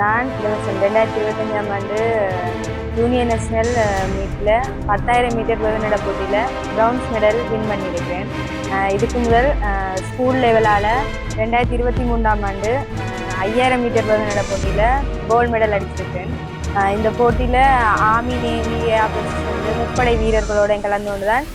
நான் ரெண்டாயிரத்தி இருபத்தஞ்சாம் ஆண்டு யூனியன் நேஷனல் மீட்டில் பத்தாயிரம் மீட்டர் வேகநட போட்டியில் ப்ரௌன்ஸ் மெடல் வின் பண்ணியிருக்கிறேன். இதுக்கு முதல் ஸ்கூல் லெவலால் ரெண்டாயிரத்தி இருபத்தி மூன்றாம் ஆண்டு ஐயாயிரம் மீட்டர் வேகநட போட்டியில் கோல்டு மெடல் அடிச்சிருக்கேன் இந்த போட்டியில் ஆர்மி நேவி அப்படின்னு முப்படை வீரர்களோட கலந்து கொண்டு தான்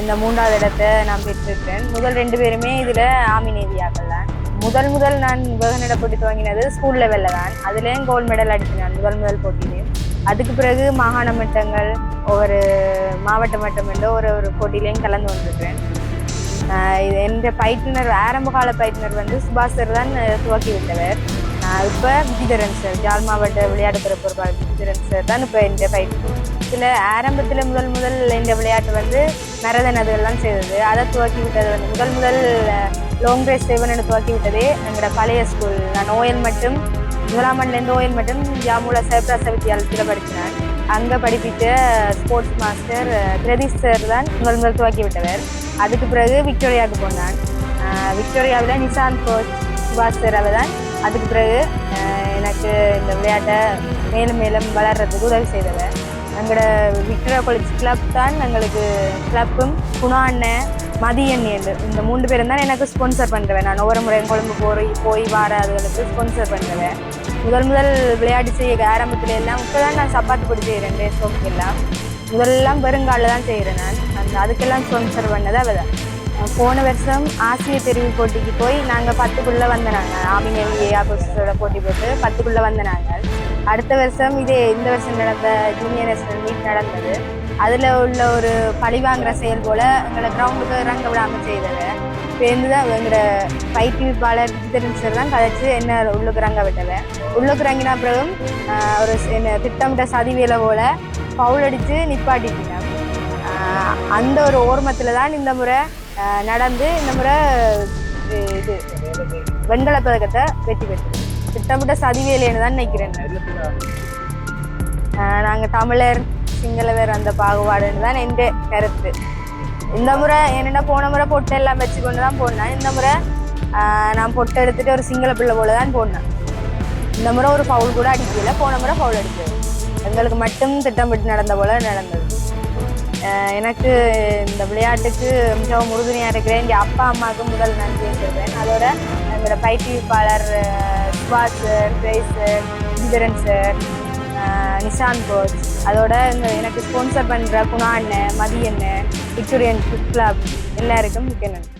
இந்த மூன்றாவது இடத்தை நான் பெற்றிருக்கேன் முதல் ரெண்டு பேருமே இதில் ஆர்மி நேவி ஆக்கள் தான் முதல் முதல் நான் உபகநட போட்டி துவங்கினது ஸ்கூல் லெவலில் தான். அதுலேயும் கோல்டு மெடல் அடிச்சினேன் முதல் முதல் போட்டியிலையும் அதுக்கு பிறகு மாகாண மட்டங்கள் ஒவ்வொரு மாவட்ட மட்டம் என்ற ஒரு ஒரு போட்டியிலையும் கலந்து வந்திருக்கிறேன் இது என்ற பயிற்றுனர் ஆரம்ப கால பயிற்றுனர் வந்து சுபாஷ் சார் தான் துவக்கி விட்டவர். இப்போ விஜிதரன் சார் ஜாழ் மாவட்ட விளையாட்டுத்துறை பொறுப்பாளர் விஜிதரன் சார் தான் இப்போ இந்த பயிற்சி. இதில் ஆரம்பத்தில் முதல் முதல் இந்த விளையாட்டு வந்து மரதன் அதுகள்லாம் செய்தது. அதை துவக்கி விட்டது வந்து முதல் முதல் லாங் ரேஸ் செய்வன் துவக்கி விட்டதே எங்களோட பழைய ஸ்கூல் நான் ஓயல் மட்டும் முதலாம் ஆண்டுலேருந்து ஓயல் மட்டும் ஜாமூல சிவபிராச வித்தியாலயத்தில் படித்தேன் அங்கே படிப்பித்த ஸ்போர்ட்ஸ் மாஸ்டர் பிரதீஷ் சார் தான் முதல் முதல் துவக்கி விட்டவர் அதுக்கு பிறகு விக்டோரியாவுக்கு போனான். விக்டோரியாவில் நிசாந்த் கோச் சுபாஷ் சார் அவர் தான். அதுக்கு பிறகு எனக்கு இந்த விளையாட்டை மேலும் மேலும் வளர்கிறதுக்கு உதவி செய்தவர். எங்களோட விக்டோரியா காலேஜ் கிளப் தான் எங்களுக்கு கிளப்பும் குணா அண்ணன் மதியன் என்று. இந்த மூன்று பேரும் தான் எனக்கு ஸ்பான்சர் பண்ணுறேன் நான் ஒவ்வொரு முறை கொழும்பு போய் போய் வர அதுகளுக்கு ஸ்பான்சர் பண்ணுறேன் முதல் முதல் விளையாட்டு செய்ய ஆரம்பத்தில் எல்லாம் இப்போ தான் நான் சப்பாத்து பொடி செய்கிறேன் ரேஸ் ஓகே எல்லாம். முதல்லாம் பெருங்காலில் தான் செய்கிறேன் நான். அந்த அதுக்கெல்லாம் ஸ்பான்சர் பண்ணது அவ தான் போன வருஷம் ஆசிய தெரிவு போட்டிக்கு போய் நாங்கள் பத்துக்குள்ளே வந்த நாங்கள் ஆமி நேவி போட்டி போட்டு பத்துக்குள்ளே வந்த நாங்கள் அடுத்த வருஷம் இதே இந்த வருஷம் நடந்த ஜூனியர் நேஷனல் மீட் நடந்தது. அதில் உள்ள ஒரு பழிவாங்கிற செயல் போல் எங்களை கிரவுண்டுக்கு இறங்க விடாமல் செய்தது. சேர்ந்து தான் எங்களோட பயிற்றுவிப்பாளர் விஜிதரன் சார் தான் கதைச்சு என்ன உள்ளுக்கு இறங்க விட்டது. உள்ளுக்கு இறங்கின பிறகும் ஒரு என்ன திட்டமிட்ட சதிவேலை போல் பவுல் அடித்து நிப்பாட்டிட்டேன் அந்த ஒரு ஓர்மத்தில் தான் இந்த முறை நடந்து இந்த முறை இது- இது வெண்கல பதக்கத்தை வெற்றி பெற்றது திட்டமிட்ட சதிவேலைன்னு தான் நினைக்கிறேன் நாங்கள் தமிழர் சிங்களவர் அந்த பாகுபாடுன்னு தான் எந்த கருத்து. இந்த முறை என்னென்ன போன முறை பொட்டை எல்லாம் வச்சுக்கொண்டு தான் போனேன். இந்த முறை நான் பொட்டை எடுத்துட்டு ஒரு சிங்கள பிள்ளை போல தான் போனேன். இந்த முறை ஒரு ஃபவுல் கூட அடிக்கல. போன முறை ஃபவுல் அடிச்சது எங்களுக்கு மட்டும் திட்டமிட்டு நடந்த போல நடந்தது. எனக்கு இந்த விளையாட்டுக்கு மிகவும் உறுதுணையாக இருக்கிறேன் எங்கள் அப்பா அம்மாவுக்கு முதல் நன்றி சொல்கிறேன் அதோட எங்களோட பயிற்றுவிப்பாளர் ஆஹ், sir Jai sir Indran sir Nishanth coach அதோட இந்த எனக்கு ஸ்பான்சர் பண்ணுற குணா அண்ணன் மதி அண்ணன் விக்டோரியன் கிளப் எல்லாருக்கும் மிக்க நன்றி.